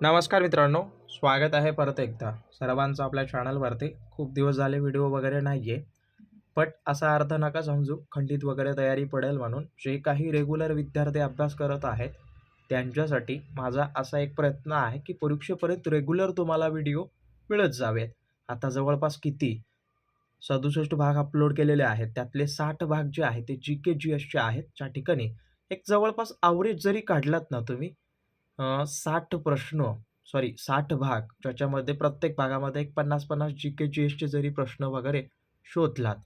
नमस्कार मित्रांनो स्वागत आहे परत एकदा. सर्वांचं आपल्या चॅनलवरती खूप दिवस झाले व्हिडिओ वगैरे नाही आहे बट असा अर्थ नका समजू खंडित वगैरे तयारी पडेल म्हणून. जे काही रेग्युलर विद्यार्थी अभ्यास करत आहेत त्यांच्यासाठी माझा असा एक प्रयत्न आहे की परीक्षेपर्यंत रेग्युलर तुम्हाला व्हिडिओ मिळत जावेत. आता जवळपास किती? सदुसष्ट भाग अपलोड केलेले आहेत. त्यातले साठ भाग जे आहेत ते जी के जी एसचे आहेत. ज्या ठिकाणी एक जवळपास आवरेज जरी काढलात ना तुम्ही साठ प्रश्न सॉरी साठ भाग ज्याच्यामध्ये प्रत्येक भागामध्ये एक 50-50 जी-के, जी-एसचे जरी प्रश्न वगैरे शोधलात,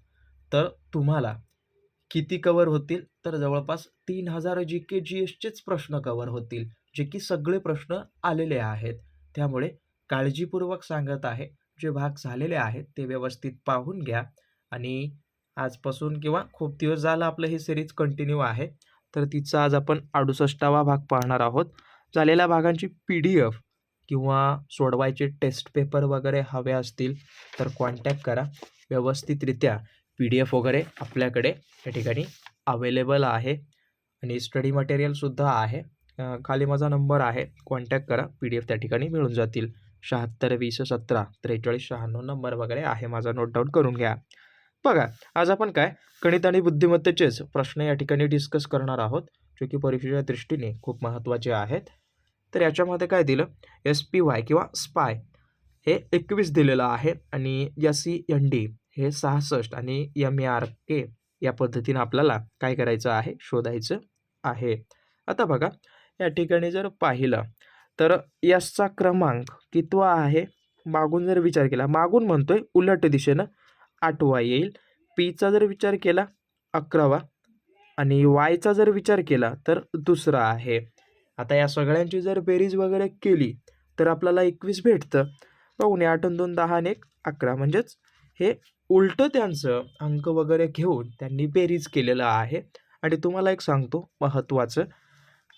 तर तुम्हाला किती कवर होतील? तर जवळपास तीन हजार जी-के, जी-एसचेच प्रश्न कवर होतील, जे की सगळे प्रश्न आलेले आहेत. त्यामुळे काळजीपूर्वक सांगत आहे, जे भाग झालेले आहेत ते व्यवस्थित पाहून घ्या आणि आजपासून किंवा खूप दिवस झालं आपलं ही सिरीज कंटिन्यू आहे. तर तिचा आज आपण 68वा भाग पाहणार आहोत. झालेल्या भागांची पी-डी-एफ किंवा सोडवायचे टेस्ट पेपर वगैरे हवे असतील, तर कॉन्टॅक्ट करा. व्यवस्थितरित्या पी-डी-एफ वगैरे आपल्याकडे या ठिकाणी अवेलेबल आहे आणि स्टडी मटेरियलसुद्धा आहे. खाली माझा नंबर आहे. कॉन्टॅक्ट करा. पी-डी-एफ त्या ठिकाणी मिळून जातील. 76 20 17 43 96 नंबर वगैरे आहे माझा. नोट डाऊन करून घ्या. बघा, आज आपण काय गणित आणि बुद्धिमत्तेचेच प्रश्न या ठिकाणी डिस्कस करणार आहोत, जो की परीक्षेच्या दृष्टीने खूप महत्त्वाचे आहेत. तर याच्यामध्ये काय दिलं, एस-पी-वाय किंवा स्पाय हे 21 दिलेलं आहे आणि एस-ई-एन-डी हे 66 आणि एम-ए-आर-के या पद्धतीनं आपल्याला काय करायचं आहे, शोधायचं आहे. आता बघा, या ठिकाणी जर पाहिलं, तर यसचा क्रमांक कितवा आहे? मागून जर विचार केला, मागून म्हणतोय उलट दिशेनं आठवा येईल. पीचा जर विचार केला 11वा आणि वायचा जर विचार केला, तर दुसरा आहे. आता या सगळ्यांची जर बेरीज वगैरे केली, तर आपल्याला 21 भेटतं. पाहून आठून दोन दहा आणि 1 11 म्हणजेच हे उलटं त्यांचं अंक वगैरे घेऊन त्यांनी बेरीज केलेलं आहे. आणि तुम्हाला एक सांगतो महत्त्वाचं,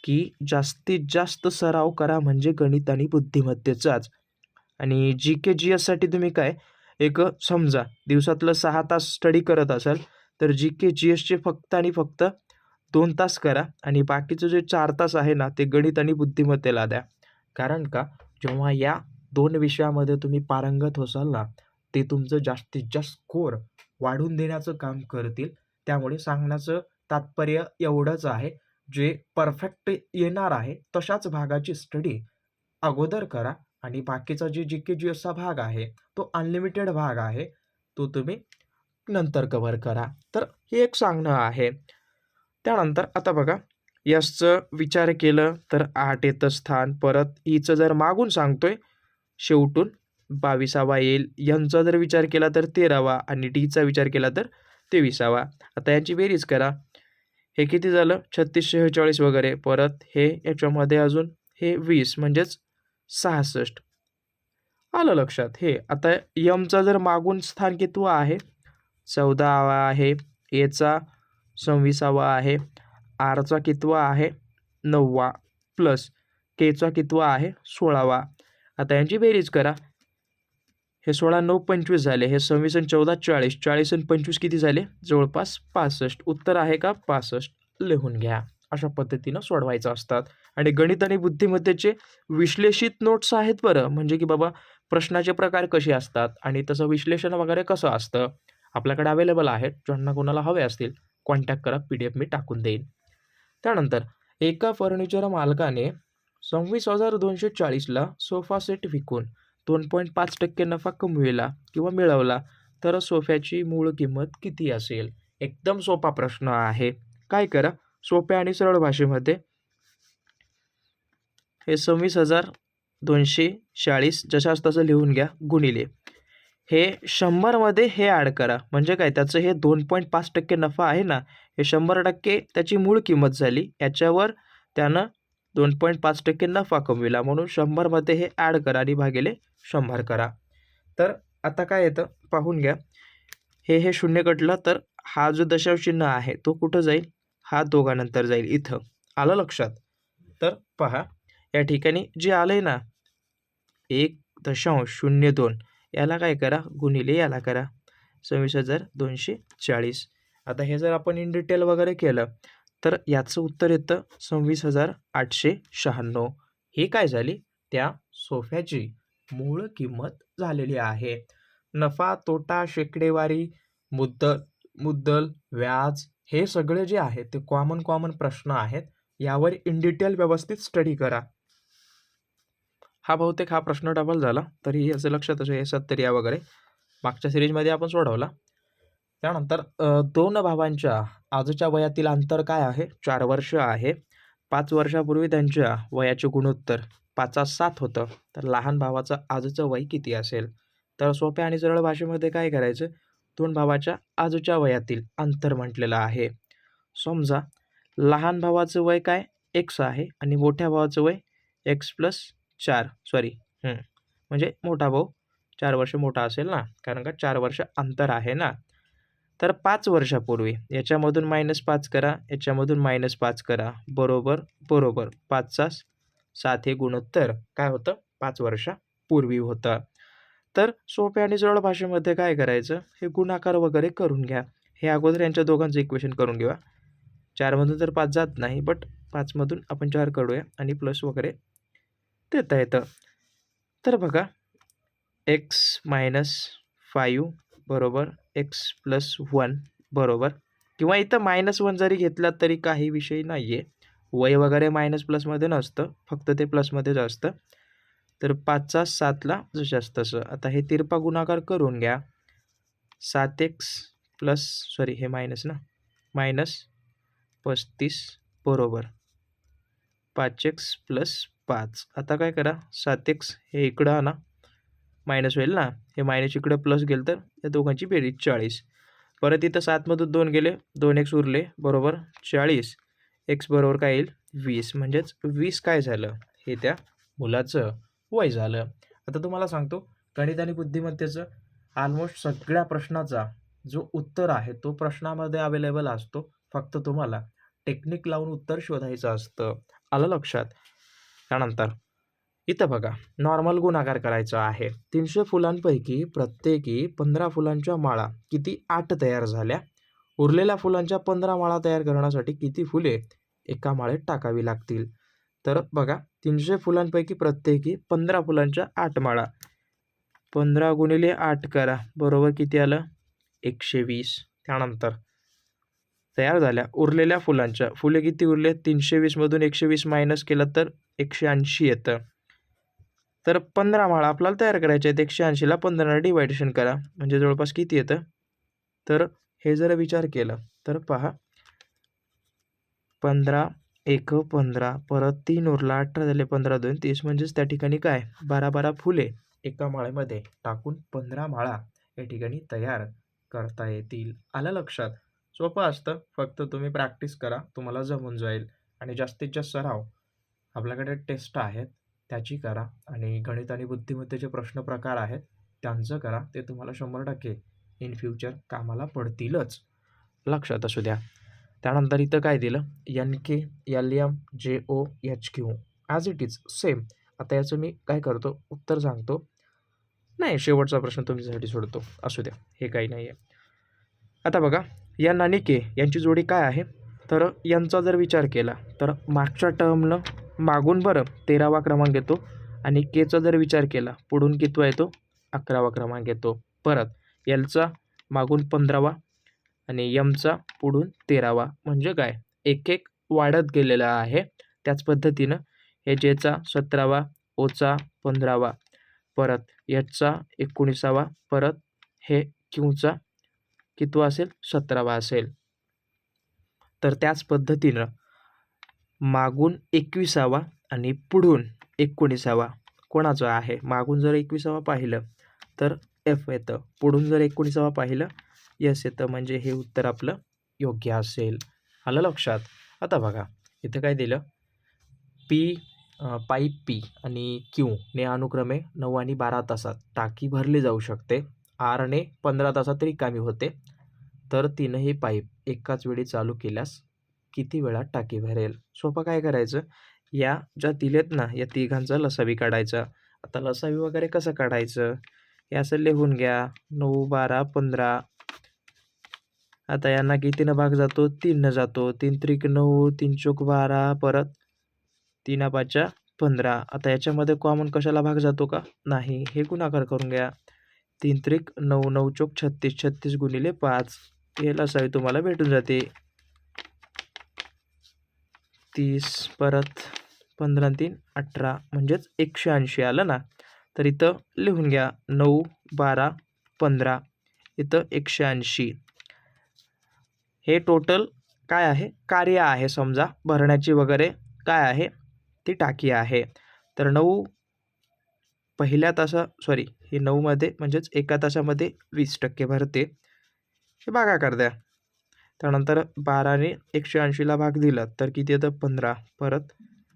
की जास्तीत जास्त सराव करा म्हणजे गणित आणि बुद्धिमत्तेचाच आणि जी-के, जी-एससाठी तुम्ही काय एक समजा दिवसातलं सहा तास स्टडी करत असाल, तर जी-के, जी-एसचे फक्त आणि फक्त दोन तास करा आणि बाकीचं जे चार तास आहे ना, ते गणित आणि बुद्धिमत्तेला द्या. कारण का, जेव्हा या दोन विषयामध्ये तुम्ही पारंगत होसाल ना, ते तुमचं जास्तीत जास्त स्कोर वाढवून देण्याचं काम करतील. त्यामुळे सांगण्याचं तात्पर्य एवढंच आहे, जे परफेक्ट येणार आहे, तशाच भागाची स्टडी अगोदर करा आणि बाकीचा जे जी-के, जी असा भाग आहे, तो अनलिमिटेड भाग आहे, तो तुम्ही नंतर कव्हर करा. तर हे एक सांगणं आहे. त्यानंतर आता बघा, यसचं विचार केलं, तर आठ येतं स्थान. परत ईचं जर मागून सांगतोय, शेवटून 22वा येईल. यांचा जर विचार केला, तर 13वा आणि डीचा विचार केला, तर 23वा. आता यांची बेरीज करा. हे किती झालं? 36 46 वगैरे. परत हे याच्यामध्ये अजून हे वीस म्हणजेच 66. आलं लक्षात. हे आता यमचा जर मागून स्थान कितवा आहे? 14वा आहे. एचा 26वा आहे. आरचा कितवा आहे? नववा प्लस केचा कितवा आहे? 16वा. आता यांची बेरीज करा. हे 16 9 25 झाले. हे 26 आणि 14 40. 40 आणि 25 किती झाले? जवळपास 65. उत्तर आहे का? 65 लिहून घ्या. अशा पद्धतीनं सोडवायचं असतात आणि गणित आणि बुद्धिमत्तेचे विश्लेषित नोट्स आहेत बरं. म्हणजे की बाबा प्रश्नाचे प्रकार कसे असतात आणि तसं विश्लेषण वगैरे कसं असतं, आपल्याकडे अवेलेबल आहेत. ज्यांना कोणाला हवे असतील, कॉन्टॅक्ट करा. पी-डी-एफ मी टाकून देईन. त्यानंतर एका फर्निचर मालकाने 26,240ला सोफा सेट विकून 2.5% नफा कमविला किंवा मिळवला, तर सोफ्याची मूळ किंमत किती असेल? एकदम सोपा प्रश्न आहे. काय करा, सोप्या आणि सरळ भाषेमध्ये हे 26,240 जशास तसं लिहून घ्या, गुणिले हे शंभरमध्ये हे ॲड करा. म्हणजे काय, त्याचं हे 2.5% नफा आहे ना, हे 100% त्याची मूळ किंमत झाली. याच्यावर त्यानं 2.5% नफा कमविला म्हणून शंभरमध्ये हे ॲड करा आणि भागिले शंभर करा. तर आता काय येतं पाहून घ्या. हे हे शून्य कटलं, तर हा जो दशावचिन्ह आहे, तो कुठं जाईल? हा दोघानंतर जाईल इथं. आलं लक्षात? तर पहा, या ठिकाणी जे आलं आहे ना 1.02 याला काय करा, गुणिले याला करा. 26,240. आता हे जर आपण इन डिटेल वगैरे केलं, तर याचं उत्तर येतं 26,896. ही काय झाली? त्या सोफ्याची मूळ किंमत झालेली आहे नफा तोटा शेकडेवारी मुद्दल मुद्दल व्याज हे सगळे जे आहे ते कॉमन कॉमन प्रश्न आहेत यावर इन डिटेल व्यवस्थित स्टडी करा हा बहुतेक हा प्रश्न डबल झाला. तरी असं लक्षात असं हे सत्तर या वगैरे. मागच्या सिरीजमध्ये आपण सोडवला. त्यानंतर दोन भावांच्या आजच्या वयातील अंतर काय आहे? चार वर्ष आहे. पाच वर्षापूर्वी त्यांच्या वयाचे गुणोत्तर पाचा सात होतं. तर लहान भावाचं आजचं वय किती असेल? तर सोप्या आणि सरळ भाषेमध्ये काय करायचं? दोन भावाच्या आजच्या वयातील अंतर म्हटलेलं आहे. समजा लहान भावाचं वय काय? एक्स आहे आणि मोठ्या भावाचं वय एक्स प्लस चार सॉरी म्हणजे मोठा भाऊ चार वर्ष मोठा असेल ना कारण का चार वर्ष अंतर आहे ना. तर पाच वर्षापूर्वी याच्यामधून मायनस पाच करा याच्यामधून मायनस पाच करा. बरोबर बरोबर. पाचचा सात हे गुणोत्तर. काय होतं? पाच वर्षापूर्वी होतं. तर सोप्या आणि सरळ भाषेमध्ये काय करायचं? हे गुणाकार वगैरे करून घ्या. हे अगोदर यांच्या दोघांचं इक्वेशन करून घेऊया. चारमधून तर पाच जात नाही बट पाचमधून आपण चार करूया आणि प्लस वगैरे देता येतं. तर बघा एक्स मायनस फाईव्ह बरोबर एक्स प्लस वन बरोबर. किंवा इथं मायनस वन जरी घेतला तरी काही विषय नाही आहे वय वगैरे मायनस प्लसमध्ये नसतं. फक्त ते प्लसमध्येच असतं. तर पाचचा सातला जशास तसं. आता हे तिरपा गुणाकार करून घ्या. सात एक्स प्लस सॉरी हे मायनस ना? मायनस पस्तीस बरोबर. पाच एक्स प्लस पाच. आता काय करा सात एक्स हे इकडं आणा. मायनस होईल ना. हे मायनस इकडं प्लस गेलं तर या दोघांची बेरीज चाळीस. परत इथं सातमधून दोन गेले दोन एक्स उरले बरोबर चाळीस. एक्स बरोबर काय येईल? वीस. म्हणजेच वीस काय झालं? हे त्या मुलाचं वय झालं. आता तुम्हाला सांगतो गणित आणि बुद्धिमत्तेचं ऑलमोस्ट सगळ्या प्रश्नाचा जो उत्तर आहे तो प्रश्नामध्ये अवेलेबल असतो फक्त तुम्हाला. टेक्निक लावून उत्तर शोधायचं असतं. आलं लक्षात? त्यानंतर इथं बघा नॉर्मल गुणाकार करायचा आहे. तीनशे फुलांपैकी प्रत्येकी पंधरा फुलांच्या माळा किती आठ तयार झाल्या? उरलेल्या फुलांच्या पंधरा माळा तयार करण्यासाठी किती फुले एका माळेत टाकावी लागतील? तर बघा तीनशे फुलांपैकी प्रत्येकी पंधरा फुलांच्या आठ माळा. पंधरा गुणिले आठ करा बरोबर किती आलं? एकशे वीस. त्यानंतर तयार झाल्या. उरलेल्या फुलांच्या. फुले किती उरले? तीनशे वीसमधून एकशे वीस मायनस केलं तर एकशे ऐंशी येतं. तर पंधरा माळा आपल्याला तयार करायचे आहेत. एकशे ऐंशीला पंधराला डिवायडेशन करा. म्हणजे जवळपास किती येतं? तर हे जर विचार केला. तर पहा. पंधरा एक पंधरा. परत तीन उरला. अठरा झाले पंधरा दोन तीस. म्हणजेच त्या ठिकाणी काय? बारा बारा फुले एका माळ्यामध्ये टाकून पंधरा माळा या ठिकाणी तयार करता येतील. आलं लक्षात? सोपं असतं. फक्त तुम्ही प्रॅक्टिस करा. तुम्हाला जमून जाईल. आणि जास्तीत जास्त सराव आपल्याकडे टेस्ट आहेत. त्याची करा. आणि गणित आणि बुद्धिमत्तेचे प्रश्न प्रकार आहेत त्यांचं करा. ते तुम्हाला शंभर टक्के इन फ्युचर कामाला पडतीलच. लक्षात असू द्या. त्यानंतर इथं काय दिलं? N K L M J O H Q as it is same आता याचं मी काय करतो? उत्तर सांगतो. नाही शेवटचा प्रश्न तुमच्यासाठी सोडतो. असू द्या. हे काही नाही आहे आता बघा. एन आणि के यांची जोडी काय आहे? तर यांचा जर विचार केला तर मागच्या टर्मनं मागून बरं तेरावा क्रमांक येतो आणि केचा जर विचार केला पुढून कितवा येतो? अकरावा क्रमांक येतो. परत एलचा मागून पंधरावा आणि यमचा पुढून तेरावा. म्हणजे काय? एक एक वाढत गेलेला आहे. त्याच पद्धतीनं हे जेचा सतरावा ओचा पंधरावा परत एचचा एकोणीसावा परत हे क्यूचा कितवा असेल सतरावा असेल. तर त्याच पद्धतीनं मागून एकविसावा आणि पुढून एकोणीसावा कोणाचं आहे? मागून जर एकविसावा पाहिलं तर एफ येतं. पुढून जर एकोणीसावा पाहिलं यस येतं. म्हणजे हे उत्तर आपलं योग्य असेल. आलं लक्षात? आता बघा. इथं काय दिलं? पी पाईप पी आणि क्यू ने अनुक्रमे नऊ आणि बारा तासात टाकी भरली जाऊ शकते. आरने पंधरा तासात रिकामी होते. तर तीनही पाईप एकाच वेळी चालू केल्यास किती वेळात टाकी भरेल? सोपं काय करायचं? या ज्या दिलेत ना या तिघांचा लसावी काढायचा. आता लसावी वगैरे कसं काढायचं? हे असं लिहून घ्या. नऊ बारा पंधरा. आता यांना कितीनं भाग जातो? तीननं जातो. तीन त्रिक नऊ तीन चोक बारा परत तीन पाच्या पंधरा. आता याच्यामध्ये कॉमन कशाला भाग जातो का? नाही. हे गुणाकार करून घ्या. तीन त्रिक नऊ नऊ चोक छत्तीस छत्तीस गुणिले पाच. याला लसावी तुम्हाला भेटून जाते. तीस परत पंधरा तीन अठरा. म्हणजेच एकशे ऐंशी. आलं ना? तर इथं लिहून घ्या. नऊ बारा पंधरा. इथं एकशे ऐंशी. हे टोटल काय आहे? कार्य आहे समजा. भरण्याची वगैरे काय आहे? ती टाकी आहे. तर नऊ पहिल्या तासा सॉरी हे नऊमध्ये म्हणजेच एका तासामध्ये वीस टक्के भरते. हे भागाकार द्या त्यानंतर बाराने एकशे ऐंशीला भाग दिला तर किती येतं? पंधरा. परत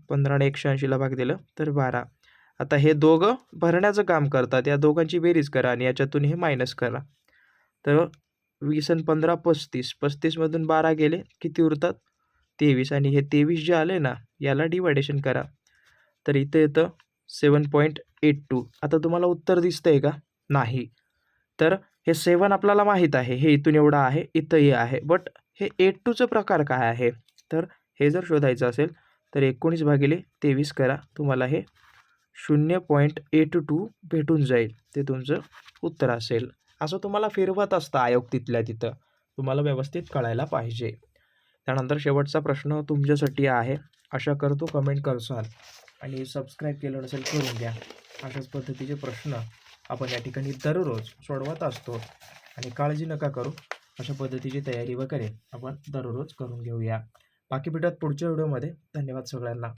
पंधराने एकशे ऐंशीला भाग दिलं तर बारा. आता हे दोघं भरण्याचं काम करतात. या दोघांची बेरीज करा आणि याच्यातून हे मायनस करा. तर वीस आणि पंधरा पस्तीस. पस्तीसमधून बारा गेले किती उरतात? तेवीस. आणि हे तेवीस जे आले ना याला डिवायडेशन करा. तर इथं येतं सेवन पॉईंट एट टू आता तुम्हाला उत्तर दिसतं आहे का? नाही. तर हे सेवन आपल्याला माहीत आहे. हे इथून एवढं आहे इथंही आहे. बट हे एट टूचं प्रकार काय आहे? तर हे जर शोधायचं असेल तर एकोणीस भागिले तेवीस करा. तुम्हाला हे शून्य पॉईंट एट टू भेटून जाईल. ते तुमचं उत्तर असेल. असं तुम्हाला फिरवत असतं आयोग तिथल्या तिथं. तुम्हाला व्यवस्थित कळायला पाहिजे. त्यानंतर शेवटचा प्रश्न तुमच्यासाठी आहे. आशा करतो कमेंट करसाल. आणि सबस्क्राईब केलं नसेल करून द्या अशाच पद्धतीचे प्रश्न आपण या ठिकाणी दररोज सोडवत असतो. आणि काळजी नका करू. अशा पद्धतीची तयारी वगैरे आपण दररोज करून घेऊया. बाकी भेटत पुढच्या व्हिडिओमध्ये. धन्यवाद सगळ्यांना.